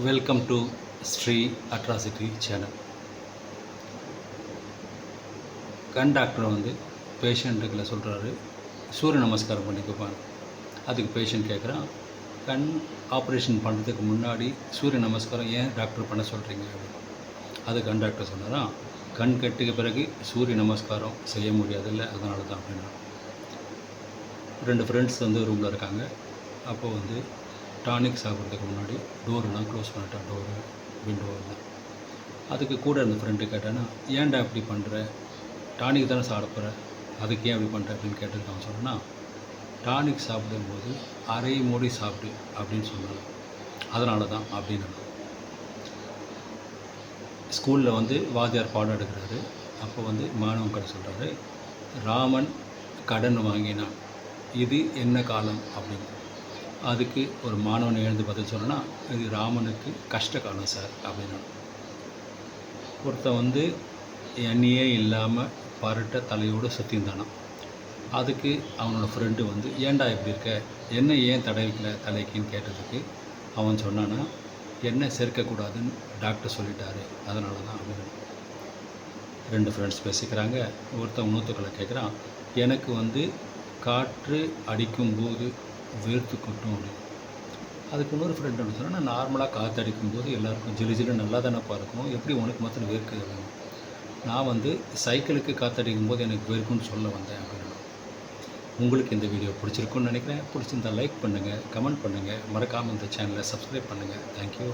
Welcome to Sri atrocity channel கண் doctor வந்து பேஷண்ட்டுகளை சொல்கிறாரு சூரிய நமஸ்காரம் பண்ணிக்கப்பான் அதுக்கு பேஷண்ட் கேட்குறான் கண் ஆப்ரேஷன் பண்ணுறதுக்கு முன்னாடி சூரிய நமஸ்காரம் ஏன் டாக்டர் பண்ண சொல்கிறீங்க அப்படின்னு அது கண் டாக்டர் சொன்னாராம். கண் கட்டுக்கு பிறகு சூரிய நமஸ்காரம் செய்ய முடியாதில்ல அதனால தான் அப்படின்னா. ரெண்டு ஃப்ரெண்ட்ஸ் வந்து ரூமில் இருக்காங்க. அப்போது வந்து டானிக் சாப்பிட்றதுக்கு முன்னாடி டோர்லாம் க்ளோஸ் பண்ணிட்டேன் டோரு விண்டோ அதுக்கு கூட இருந்த ஃப்ரெண்டு கேட்டேன்னா ஏன்டா இப்படி பண்ணுற டானிக் தானே சாப்பிட்ற? அதுக்கு ஏன் இப்படி பண்ணுற அப்படின்னு கேட்டதுக்கு சொன்னேன்னா டானிக் சாப்பிடும்போது அரை மூடி சாப்பிடு அப்படின்னு சொன்னாங்க அதனால தான் அப்படின்னு ஸ்கூலில் வந்து வாத்தியார் பாடம் எடுக்கிறாரு. அப்போ வந்து மாணவன் கடை சொல்கிறாரு ராமன் கடன் வாங்கினான். இது என்ன காலம்? அப்படின்னு. அதுக்கு ஒரு மாணவன் எழுந்து பதில் சொன்னா இது ராமனுக்கு கஷ்ட காலம் சார் அப்படின்னா. ஒருத்தன் வந்து எண்ணியே இல்லாமல் பரட்ட தலையோடு சுற்றியிருந்தானான் அதுக்கு அவனோட ஃப்ரெண்டு வந்து ஏன்டா இப்படி இருக்க? என்ன ஏன் தடவிக்கல தலைக்குன்னு கேட்டதுக்கு அவன் சொன்னான்னா என்ன சேர்க்கக்கூடாதுன்னு டாக்டர் சொல்லிட்டாரு. அதனால தான் அப்படின்னு. ரெண்டு ஃப்ரெண்ட்ஸ் பேசிக்கிறாங்க. ஒருத்தன் இன்னொருத்தர்களை கேட்குறான் எனக்கு வந்து காற்று அடிக்கும்போது வேர்த்துக்கட்டும் அப்படின்னு அதுக்கு இன்னொரு ஃப்ரெண்ட் ஒன்று சொன்னால் நான் நார்மலாக காற்றடிக்கும் போது எல்லாருக்கும் ஜிலு ஜிலு நல்லா தானேப்பா இருக்கும். எப்படி உனக்கு மாத்திரம் வேர்க்குது நான் வந்து சைக்கிளுக்கு காற்றடிக்கும் போது எனக்கு வேர்க்கும்னு சொல்ல வந்தேன் அப்படின்னு உங்களுக்கு இந்த வீடியோ பிடிச்சிருக்குன்னு நினைக்கிறேன். பிடிச்சிருந்தா லைக் பண்ணுங்கள் கமெண்ட் பண்ணுங்கள் மறக்காமல் இந்த சேனலை சப்ஸ்கிரைப் பண்ணுங்கள் தேங்க்யூ